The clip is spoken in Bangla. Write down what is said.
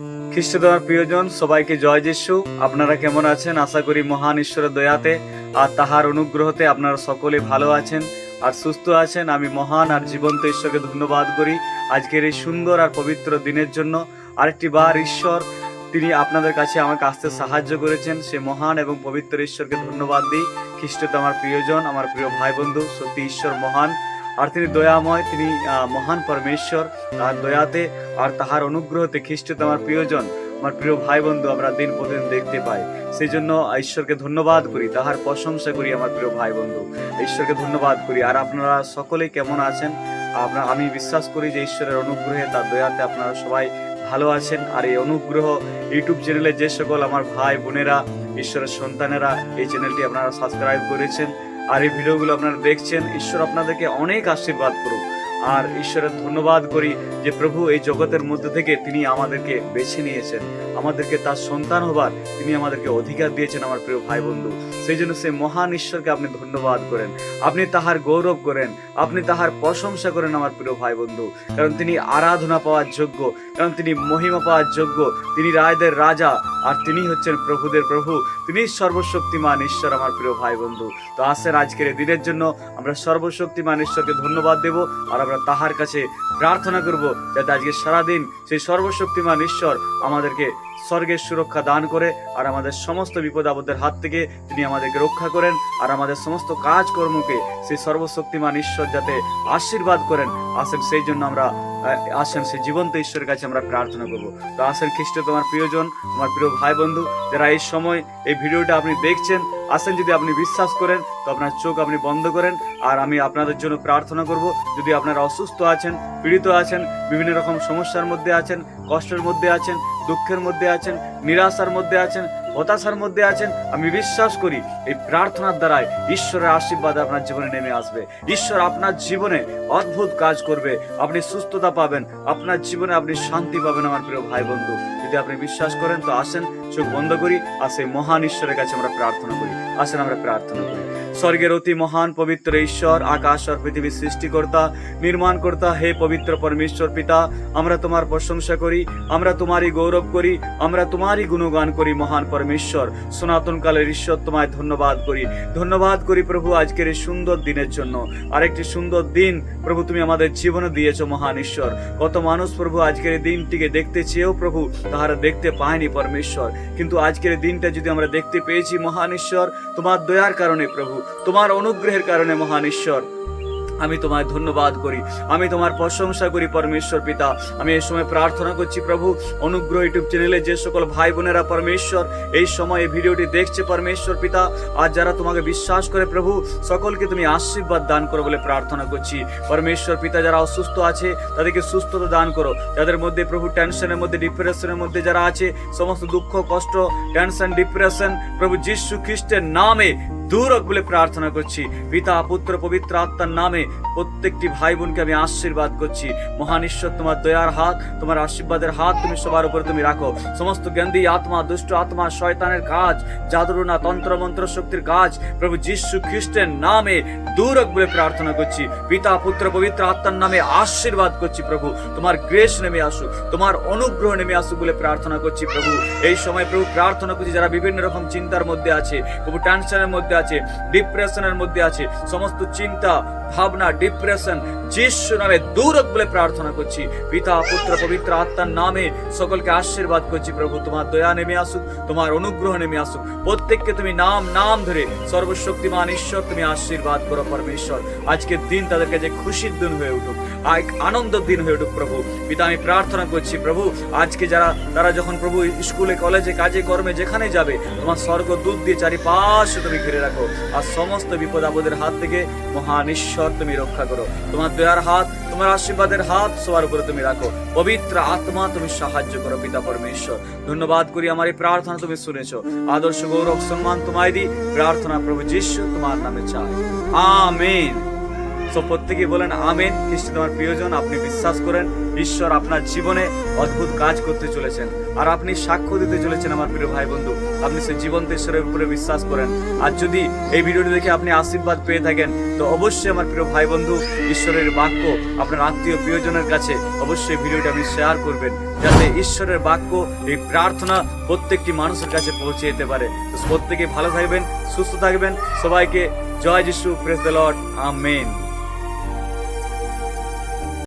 খ্রিস্ট তোমার প্রিয়জন, সবাইকে জয় যিশু। আপনারা কেমন আছেন? আশা করি মহান ঈশ্বরের দয়াতে আর তাহার অনুগ্রহতে আপনারা সকলে ভালো আছেন আর সুস্থ আছেন। আমি মহান আর জীবন্ত ঈশ্বরকে ধন্যবাদ করি আজকের এই সুন্দর আর পবিত্র দিনের জন্য। আরেকটি বার ঈশ্বর, তিনি আপনাদের কাছে আমাকে আসতে সাহায্য করেছেন। সে মহান এবং পবিত্র ঈশ্বরকে ধন্যবাদ দিই। খ্রিস্ট আমার প্রিয়জন, আমার প্রিয় ভাই বন্ধু সত্যি ঈশ্বর মহান। আর তিনি দয়াময়, তিনি মহান পরমেশ্বর। তার দয়াতে আর তাহার অনুগ্রহতে খ্রিস্ট তো আমার প্রিয়জন, আমার প্রিয় ভাই বন্ধু আমরা দিন প্রতিদিন দেখতে পাই। সেই জন্য ঈশ্বরকে ধন্যবাদ করি, তাহার প্রশংসা করি আমার প্রিয় ভাই বন্ধু ঈশ্বরকে ধন্যবাদ করি। আর আপনারা সকলেই কেমন আছেন? আপনার, আমি বিশ্বাস করি যে ঈশ্বরের অনুগ্রহে, তার দয়াতে আপনারা সবাই ভালো আছেন। আর এই অনুগ্রহ ইউটিউব চ্যানেলে যে সকল আমার ভাই বোনেরা, ঈশ্বরের সন্তানেরা, এই চ্যানেলটি আপনারা সাবস্ক্রাইব করেছেন। আর এই ভিডিওগুলো আপনারা দেখছেন ঈশ্বর আপনাদেরকে অনেক আশীর্বাদ করুক। আর ঈশ্বরের ধন্যবাদ করি যে প্রভু এই জগতের মধ্যে থেকে তিনি আমাদেরকে বেছে নিয়েছেন। আমাদেরকে তার সন্তান হবার তিনি আমাদেরকে অধিকার দিয়েছেন আমার প্রিয় ভাই বন্ধু সেই জন্য সেই মহান ঈশ্বরকে আপনি ধন্যবাদ করেন। আপনি তাহার গৌরব করেন। আপনি তাহার প্রশংসা করেন আমার প্রিয় ভাই বন্ধু কারণ তিনি আরাধনা পাওয়ার যোগ্য। কারণ তিনি মহিমা পাওয়ার যোগ্য। তিনি রায়দের রাজা। আর তিনি হচ্ছেন প্রভুদের প্রভু। তিনি সর্বশক্তিমান ঈশ্বর আমার প্রিয় ভাই বন্ধু তো আসেন আজকের দিনের জন্য। আমরা সর্বশক্তিমান ঈশ্বরকে ধন্যবাদ দেব। আর আমরা তাহার কাছে প্রার্থনা করব যাতে আজকে সারাদিন সেই সর্বশক্তিমান ঈশ্বর আমাদেরকে স্বর্গের সুরক্ষা দান করে আর আমাদের সমস্ত বিপদ আপদের হাত থেকে তিনি আমাদেরকে রক্ষা করেন আর আমাদের সমস্ত কাজকর্মকে সেই সর্বশক্তিমান ঈশ্বর যাতে আশীর্বাদ করেন, আসেন সেই জন্য আমরা আসেন সেই জীবন্ত ঈশ্বরের কাছে আমরা প্রার্থনা করব। তো আসেন খ্রিস্ট তোমার প্রিয়জন, আমার প্রিয় ভাই বন্ধু যারা এই সময় এই ভিডিওটা আপনি দেখছেন, আসেন যদি আপনি বিশ্বাস করেন, তো আপনার চোখ আপনি বন্ধ করেন আর আমি আপনাদের জন্য প্রার্থনা করব, যদি আপনারা অসুস্থ আছেন, পীড়িত আছেন, বিভিন্ন রকম সমস্যার মধ্যে আছেন, কষ্টের মধ্যে আছেন দুঃখের মধ্যে আছেন, নিরাশার মধ্যে আছেন, হতাশার মধ্যে আছেন, আমি বিশ্বাস করি এই প্রার্থনার দ্বারাই ঈশ্বরের আশীর্বাদ আপনার জীবনে নেমে আসবে। ঈশ্বর আপনার জীবনে অদ্ভুত কাজ করবে, আপনি সুস্থতা পাবেন, আপনার জীবনে আপনি শান্তি পাবেন আমার প্রিয় ভাই বন্ধু যদি আপনি বিশ্বাস করেন তো আসেন, চোখ বন্ধ করি আর সেই মহান ঈশ্বরের কাছে আমরা প্রার্থনা করি। আসেন আমরা প্রার্থনা করি। স্বর্গের অতি মহান পবিত্র ঈশ্বর, আকাশ আর পৃথিবীর সৃষ্টিকর্তা, নির্মাণকর্তা, হে পবিত্র পরমেশ্বর পিতা, আমরা তোমার প্রশংসা করি, আমরা তোমারই গৌরব করি, আমরা তোমারই গুণগান করি, মহান পরমেশ্বর। সনাতন কালের ঈশ্বর, তোমায় ধন্যবাদ করি। ধন্যবাদ করি প্রভু আজকের এই সুন্দর দিনের জন্য। আরেকটি সুন্দর দিন প্রভু তুমি আমাদের জীবনে দিয়েছ, মহান ঈশ্বর। কত মানুষ প্রভু আজকের এই দিনটিকে দেখতে চেয়েও প্রভু তাহারা দেখতে পায়নি পরমেশ্বর। কিন্তু আজকের দিনটা যদি আমরা দেখতে পেয়েছি, মহান ঈশ্বর, তোমার দয়ার কারণে প্রভু তোমার অনুগ্রহের কারণে মহান ঈশ্বর, আমি তোমায় ধন্যবাদ করি, আমি তোমার প্রশংসা করি পরমেশ্বর পিতা। আমি এই সময় প্রার্থনা করছি প্রভু, অনুগ্রহ ইউটিউব চ্যানেলে যে সকল ভাই বোনেরা পরমেশ্বর, এই সময় এই ভিডিওটি দেখছে পরমেশ্বর পিতা, আর যারা তোমাকে বিশ্বাস করে প্রভু, সকলকে তুমি আশীর্বাদ দান করো বলে প্রার্থনা করছি। পরমেশ্বর পিতা যারা অসুস্থ আছে, তাদেরকে সুস্থতা দান করো। যাদের মধ্যে প্রভু টেনশনের মধ্যে ডিপ্রেশনের মধ্যে যারা আছে, সমস্ত দুঃখ, কষ্ট টেনশন ডিপ্রেশন প্রভু যিশু খ্রিস্টের নামে দূর বলে প্রার্থনা করছি। পিতা, পুত্র, পবিত্র আত্মার নামে প্রত্যেকটি ভাই বোনকে আমি আশীর্বাদ করছি। মহান ঈশ্বর, তোমার দয়ার হাত, তোমার আশীর্বাদের হাত তুমি সবার উপরে তুমি রাখো। সমস্ত গন্ধি আত্মা, দুষ্ট আত্মা, শয়তানের কাজ, জাদুরুনা তন্ত্র মন্ত্র শক্তির কাজ, প্রভু যিশু খ্রিস্টের নামে দূর বলে প্রার্থনা করছি। পিতা, পুত্র, পবিত্র আত্মার নামে আশীর্বাদ করছি প্রভু। তোমার গ্রেস নেমে আসুক, তোমার অনুগ্রহ নেমে আসুক বলে প্রার্থনা করছি প্রভু। এই সময় প্রভু প্রার্থনা করছি, যারা বিভিন্ন রকম চিন্তার মধ্যে আছে, প্রভু টেনশনের মধ্যে আছে ডিপ্রেশনের মধ্যে আছে সমস্ত চিন্তা ভাবনা ডিপ্রেশন যিশু নামে দূর বলে প্রার্থনা করছি। পিতা, পুত্র, পবিত্র আত্মার নামে সকলকে আশীর্বাদ করছি প্রভু। তোমার দয়া নেমে আসুক, তোমার অনুগ্রহ নেমে আসুক। প্রত্যেককে তুমি নাম নাম ধরে সর্বশক্তিমান ঈশ্বর, তুমি আশীর্বাদ করো পরমেশ্বর। আজকের দিন তাদের কাছে খুশির দিন হয়ে উঠুক এক আনন্দের দিন হয়ে উঠুক প্রভু। পিতা, আমি প্রার্থনা করছি প্রভু, আজকে যারা, তারা যখন প্রভু স্কুলে, কলেজে, কাজে, কর্মে যেখানে যাবে, তোমার স্বর্গ দুধ দিয়ে চারিপাশে তুমি ঘিরে রাখো। আর সমস্ত বিপদ আপদের হাত থেকে মহান ঈশ্বর তুমি রক্ষা করো। তোমার দয়ার হাত, তোমার আশীর্বাদের হাত সবার উপরে তুমি রাখো। পবিত্র আত্মা তুমি সাহায্য করো, পিতা পরমেশ্বর। ধন্যবাদ করি আমার এই প্রার্থনা তুমি শুনেছ। আদর্শ গৌরব সম্মান তোমায় দি প্রার্থনা প্রভু যিশু তোমার নামে চাই। আমেন। সো প্রত্যেকে বলেন, আমেন। খ্রিস্ট তোমার প্রিয়জন, আপনি বিশ্বাস করেন, ঈশ্বর আপনার জীবনে অদ্ভুত কাজ করতে চলেছেন। আর আপনি সাক্ষ্য দিতে চলেছেন, আমার প্রিয় ভাই বন্ধু আপনি সেই জীবন্ত ঈশ্বরের উপরে বিশ্বাস করেন। আর যদি এই ভিডিওটি দেখে আপনি আশীর্বাদ পেয়ে থাকেন, তো অবশ্যই আমার প্রিয় ভাই বন্ধু ঈশ্বরের বাক্য আপনার আত্মীয় প্রিয়জনের কাছে অবশ্যই ভিডিওটি আপনি শেয়ার করবেন, যাতে ঈশ্বরের বাক্য, এই প্রার্থনা প্রত্যেকটি মানুষের কাছে পৌঁছে যেতে পারে। তো প্রত্যেকে ভালো থাকবেন, সুস্থ থাকবেন। সবাইকে জয় যিশু প্রেস দ্য লর্ড আমেন।